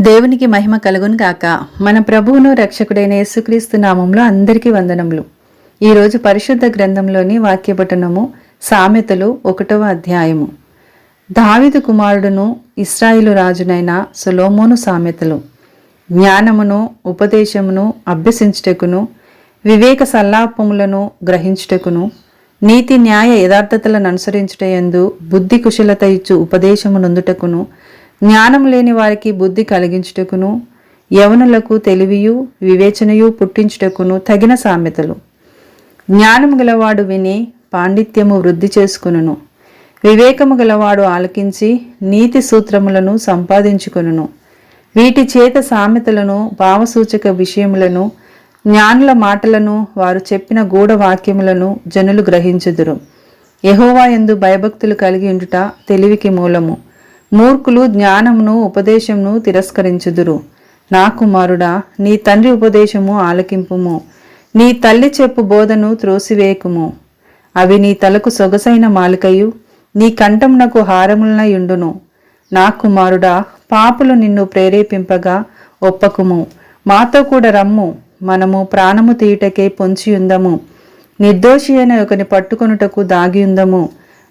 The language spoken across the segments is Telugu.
దేవునికి మహిమ కలుగును గాక. మన ప్రభువును రక్షకుడైన యేసుక్రీస్తు నామంలో అందరికీ వందనములు. ఈరోజు పరిశుద్ధ గ్రంథంలోని వాక్యపఠనము సామెతలు ఒకటవ అధ్యాయము. దావిదు కుమారుడును ఇస్రాయిలు రాజునైన సొలోమోను సామెతలు. జ్ఞానమును ఉపదేశమును అభ్యసించుటకును వివేక సల్లాపములను గ్రహించుటకును నీతి న్యాయ యథార్థతలను అనుసరించుటయందు బుద్ధి కుశలత ఇచ్చు ఉపదేశము నొందుటకును జ్ఞానం లేని వారికి బుద్ధి కలిగించుటకును యవనులకు తెలివియు వివేచనయు పుట్టించుటకును తగిన సామెతలు. జ్ఞానము గలవాడు విని పాండిత్యము వృద్ధి చేసుకును వివేకము గలవాడు ఆలకించి నీతి సూత్రములను సంపాదించుకును వీటి చేత సామెతలను భావసూచక విషయములను జ్ఞానుల మాటలను వారు చెప్పిన గూఢ వాక్యములను జనులు గ్రహించుదురు. యహోవా ఎందు భయభక్తులు కలిగి ఉండుట తెలివికి మూలము. మూర్ఖులు జ్ఞానమును ఉపదేశమును తిరస్కరించుదురు. నా కుమారుడా నీ తండ్రి ఉపదేశము ఆలకింపుము. నీ తల్లి చెప్పు బోధను త్రోసివేయకుము అవి నీ తలకు సొగసైన మాలికయు నీ కంఠమునకు హారములనయుండును నా కుమారుడా పాపులు నిన్ను ప్రేరేపింపగా ఒప్పకుము. మాతో కూడా రమ్ము మనము ప్రాణము తీయుటకే పొంచియుందము. నిర్దోషి అయిన ఒకని పట్టుకొనుటకు దాగియుందము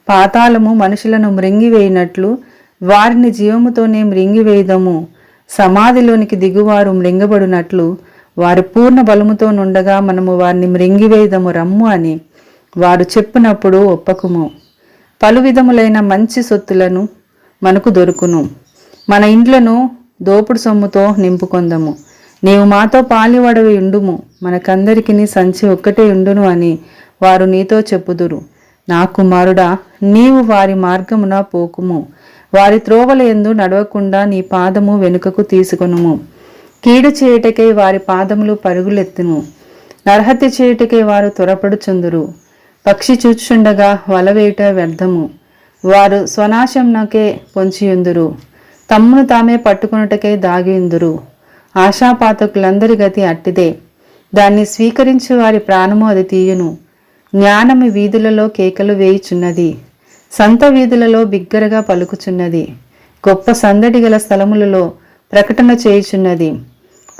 పాతాళము మనుషులను మృంగివేయినట్లు వారిని జీవముతోనే మృంగివేయదము. సమాధిలోనికి దిగువారు మృంగబడినట్లు వారు పూర్ణ బలముతో నుండగా మనము వారిని మృంగివేయదము రమ్ము అని వారు చెప్పినప్పుడు ఒప్పకుము. పలు విధములైన మంచి సొత్తులను మనకు దొరుకును. మన ఇండ్లను దోపుడు సొమ్ముతో నింపుకొందము. నీవు మాతో పాలివడవి ఉండుము. మనకందరికి సంచి ఒక్కటే ఉండును అని వారు నీతో చెప్పుదురు. నా కుమారుడా నీవు వారి మార్గమున పోకుము. వారి త్రోవల ఎందు నడవకుండా నీ పాదము వెనుకకు తీసుకొనుము. కీడు చేయుటకై వారి పాదములు పరుగులెత్తును నరహత్య చేయుటకై వారు త్వరపడుచుందురు. పక్షి చూచుండగా వలవేయుట వ్యర్థము. వారు స్వనాశంనకే పొంచియుందురు. తమ్మును తామే పట్టుకున్నటకై దాగియుందురు. ఆశాపాతకులందరి గతి అట్టిదే. దాన్ని స్వీకరించి వారి ప్రాణము అది తీయును. జ్ఞానము వీధులలో కేకలు వేయుచున్నది. సంత వీధులలో బిగ్గరగా పలుకుచున్నది. గొప్ప సందడి గల స్థలములలో ప్రకటన చేయుచున్నది.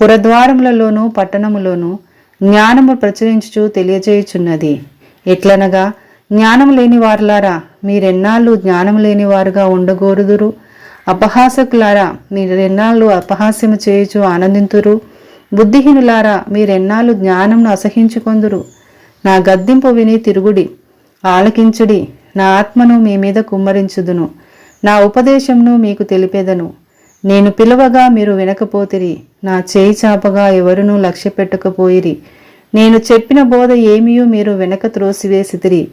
పురద్వారములలోనూ పట్టణములోనూ జ్ఞానము ప్రచురించుచు తెలియజేయుచున్నది. ఎట్లనగా జ్ఞానము లేని వారులారా మీరెన్నాళ్ళు జ్ఞానము లేని వారుగా ఉండగోరుదురు? అపహాసకులారా మీరెన్నాళ్ళు అపహాస్యము చేయుచు ఆనందింతురు? బుద్ధిహీనులారా మీరెన్నాళ్ళు జ్ఞానమును అసహించుకొందురు? నా గద్దింపు విని తిరుగుడి ఆలకించుడి నా ఆత్మను మీ మీద కుమ్మరించుదును. నా ఉపదేశంను మీకు తెలిపేదను. నేను పిలవగా మీరు వినకపోతిరి. నా చేయి చాపగా ఎవరునూ లక్ష్య పెట్టకపోయిరి నేను చెప్పిన బోధ ఏమియూ మీరు వెనక త్రోసివేసితిరి.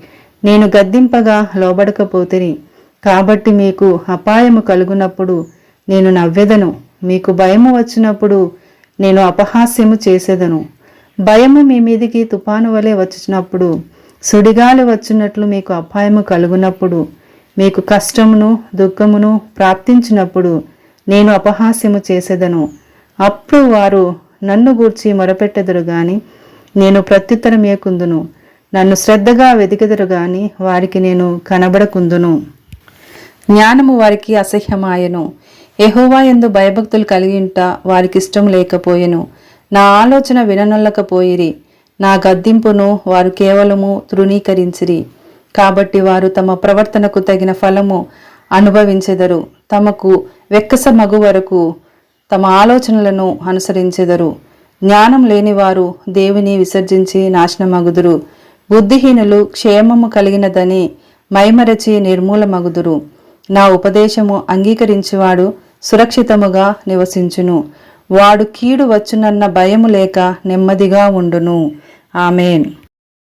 నేను గద్దింపగా లోబడకపోతిరి. కాబట్టి మీకు అపాయము కలుగునప్పుడు నేను నవ్వెదను. మీకు భయము వచ్చినప్పుడు నేను అపహాస్యము చేసేదను. భయము మీ మీదికి తుపాను వలె వచ్చినప్పుడు సుడిగాలి వచ్చినట్లు మీకు అపాయము కలుగునప్పుడు మీకు కష్టమును దుఃఖమును ప్రాప్తించినప్పుడు నేను అపహాస్యము చేసేదను. అప్పుడు వారు నన్ను గూర్చి మొరపెట్టెదరు గాని నేను ప్రత్యుత్తరం ఏకుందును నన్ను శ్రద్ధగా వెతికెదరు గాని వారికి నేను కనబడకుందును. జ్ఞానము వారికి అసహ్యమాయను. ఎహోవా ఎందు భయభక్తులు కలిగింట వారికిష్టం లేకపోయెను. నా ఆలోచన విననొల్లకపోయిరి. నా గద్దింపును వారు కేవలము తృణీకరించిరి. కాబట్టి వారు తమ ప్రవర్తనకు తగిన ఫలము అనుభవించెదరు. తమకు వెక్కస మగు వరకు తమ ఆలోచనలను అనుసరించెదరు. జ్ఞానం లేనివారు దేవుని విసర్జించి నాశనమగుదురు. బుద్ధిహీనులు క్షేమము కలిగినదని మైమరచి నిర్మూలమగుదురు. నా ఉపదేశము అంగీకరించేవాడు సురక్షితముగా నివసించును. వాడు కీడు వచ్చునన్న భయము లేక నెమ్మదిగా ఉండును. ఆమెన్.